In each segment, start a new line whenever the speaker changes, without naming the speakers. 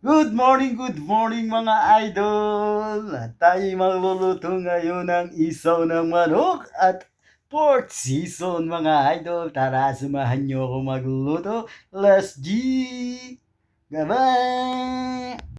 Good morning, good morning mga idol! Tayo magluluto ngayon ng isaw ng manok at fourth season mga idol. Tara, samahan nyo ako magluto. Let's G! Gabay!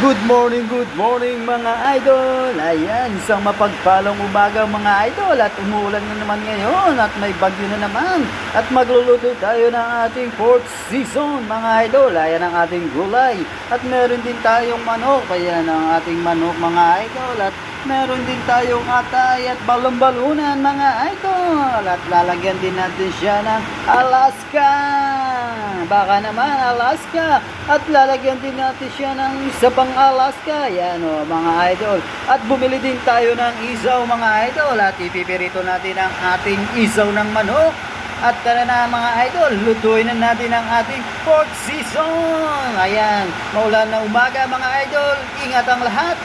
Good morning, good morning mga idol! Ayan, isang mapagpalang umaga mga idol at umuulan na naman ngayon at may bagyo na naman at magluluto tayo ng ating fourth season mga idol. Ayan ang ating gulay at meron din tayong manok. Ayan ang ating manok mga idol at meron din tayong atay at balon-balunan mga idol at lalagyan din natin siya ng Alaska. Baka naman Alaska at lalagyan din natin siya ng isa pang Alaska. Yan o mga idol. At bumili din tayo ng isaw mga idol at ipipirito natin ang ating isaw ng manok. At tara na mga idol, lutuin na natin ang ating fourth season. Ayan, maulan na umaga mga idol. Ingat ang lahat.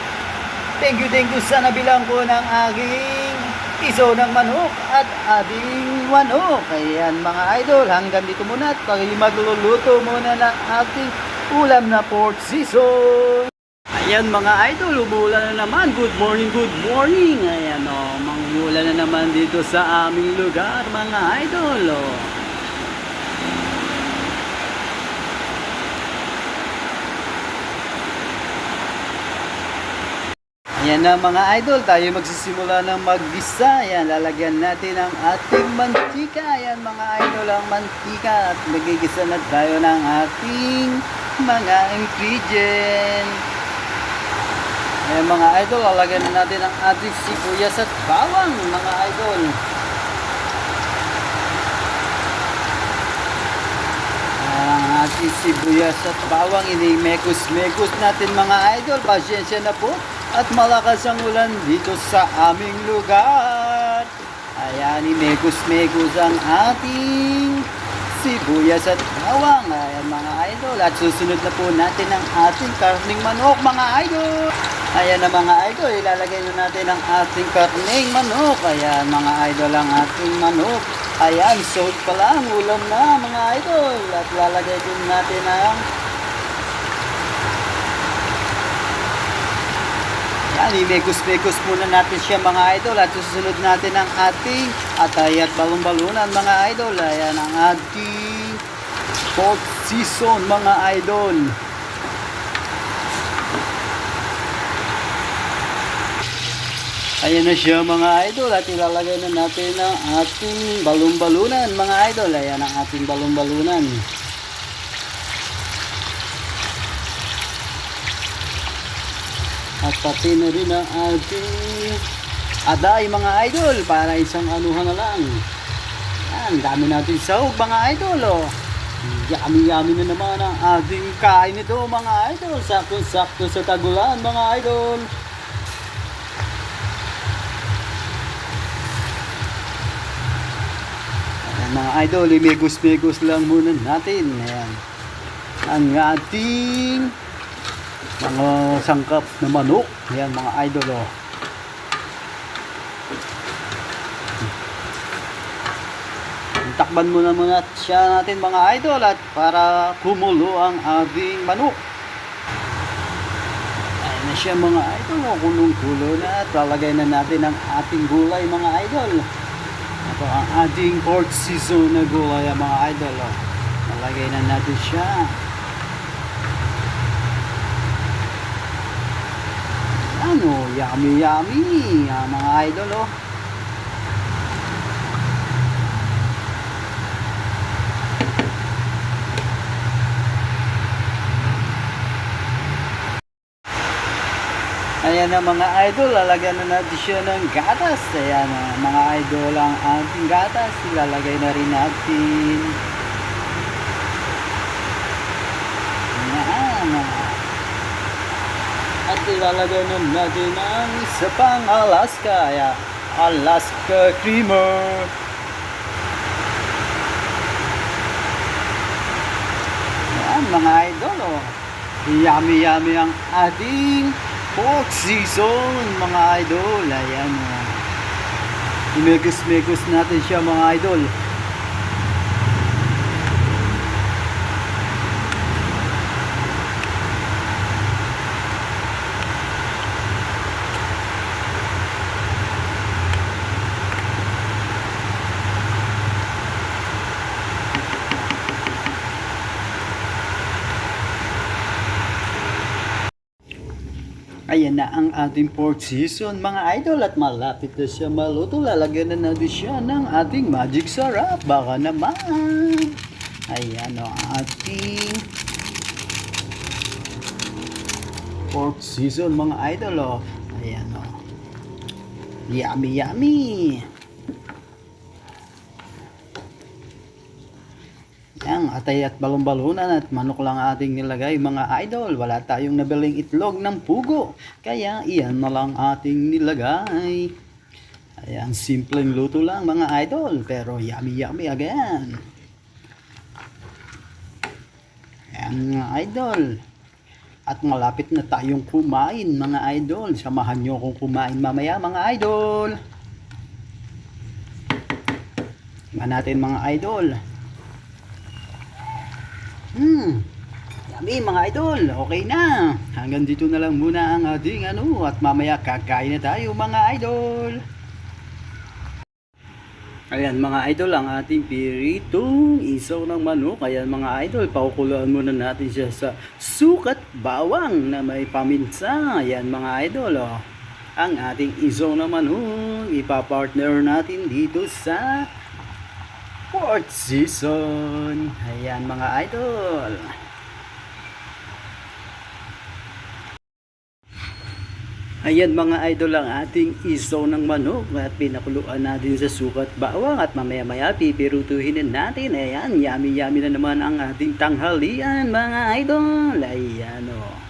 Thank you, thank you sa nabilang ko ng aking isaw ng manok at ating manok. Ayan mga idol, hanggang dito muna at tayo magluluto muna ng ating ulam na fourth season. Ayan mga idol, umuulan na naman. Good morning, good morning. Ayan o, oh, mangulan na naman dito sa aming lugar mga idol. Oh. Ayan na mga idol, tayo magsisimula ng maggisa. Ayan, lalagyan natin ang ating mantika. Ayan mga idol, ang mantika. At magigisa na tayo ng ating mga ingredients. Ayan mga idol, lalagyan na natin ang ating sibuyas at bawang mga idol. Ang ating sibuyas at bawang, ini-mekos-mekos natin mga idol. Pasyensya na po. At malakas ang ulan dito sa aming lugar. Ayan, imekos-mekos ang ating sibuyas at bawang. Ayan mga idol. At susunod na po natin ang ating karning manok mga idol. Ayan na mga idol, ilalagay na natin ang ating karning manok. Ayan mga idol ang ating manok. Ayan, sold pa lang, ulam na mga idol. At lalagay din natin ang Yan, imekos-mekos muna natin siya mga idol at susunod natin ang ating atay at balon-balunan mga idol. Ayan ang ating fourth season mga idol. Ayan na siya mga idol at ilalagay na natin ang ating balon-balunan mga idol. Ayan ang ating balon-balunan. At pati na rin ang ating aday mga idol para isang anuhan na lang. Yan, dami natin sahog mga idol oh. Yummy-yummy na naman ang ating kain nito mga idol. Sakto-sakto sa tagulan mga idol. Ayan, mga idol, imegos-megos lang muna natin. Ayan. Ang ating mga sangkap na manok. Ayan mga idol oh. Takban muna muna siya natin mga idol at para kumulo ang ating manok. Ayan na siya mga idol oh. Kulong-kulo na at na natin ang ating gulay mga idol. Ito ang ating fourth season na gulay mga idol oh. Lalagay na natin siya. Ano, yummy yummy ah, mga idol oh. Ayan na mga idol, lalagyan na natin siya ng gatas. Ayan na mga idol ang ating gatas. Ilalagay na rin natin. Ayan. At ilalagay na natin ang isa pang Alaska. Ayan. Alaska Creamer. Ayan mga idol oh. Yummy yummy ang ating pork season mga idol. Ayan oh. Imegos-megos natin siya mga idol. Ayan na ang ating pork season mga idol at malapit na siya maluto. Lalagyan na natin siya ng ating magic sarap. Baka naman. Ayan o ating pork season mga idol o. Ayan o. Yummy yummy. Yan, atay at balon-balunan at manok lang ating nilagay mga idol. Wala tayong nabiling itlog ng pugo. Kaya iyan na lang ating nilagay. Ayan, simpleng luto lang mga idol. Pero yummy yummy again. Ayan mga idol. At malapit na tayong kumain mga idol. Samahan nyo akong kumain mamaya mga idol. Tingnan natin mga idol. Hmm. Yummy mga idol. Okay na. Hanggang dito na lang muna ang ating ano at mamaya kakain na tayo mga idol. Ayan mga idol ang ating piritong isaw ng manok. Ayan mga idol, pakukulaan muna natin siya sa sukat bawang na may paminsa. Ayan mga idol oh. Ang ating isaw ng manok, ipapartner natin dito sa fourth season. Ayan mga idol. Ayan mga idol ang ating isaw ng manok at pinakuluan natin sa sukat bawang at mamaya maya pipirutuhin na natin. Ayan, yummy yummy na naman ang ating tanghalian mga idol. Ayan o. Oh.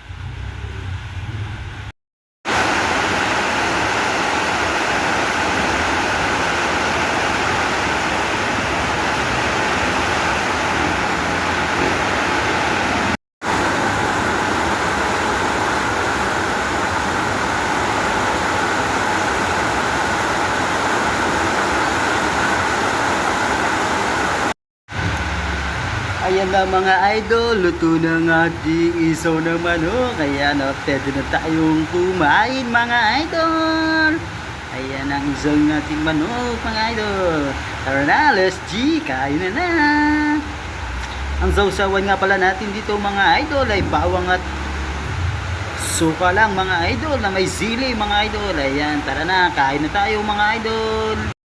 Na mga idol, luto ng ating isaw ng manok. Ayan o, pwede na tayong kumain mga idol. Ayan ang isaw ng ating manok mga idol. Tara na, let's G, kain na na. Ang sausawan nga pala natin dito mga idol ay bawang at suka lang mga idol na may sili mga idol. Ayan, tara na, kain na tayo mga idol.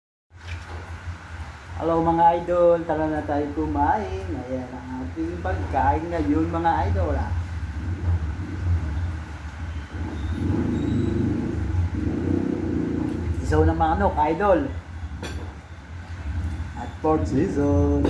Hello mga idol, tara na tayo kumain. Ayan ang ating pagkain ngayon mga idol. Ah. Isaw ng manok, idol. At pork season.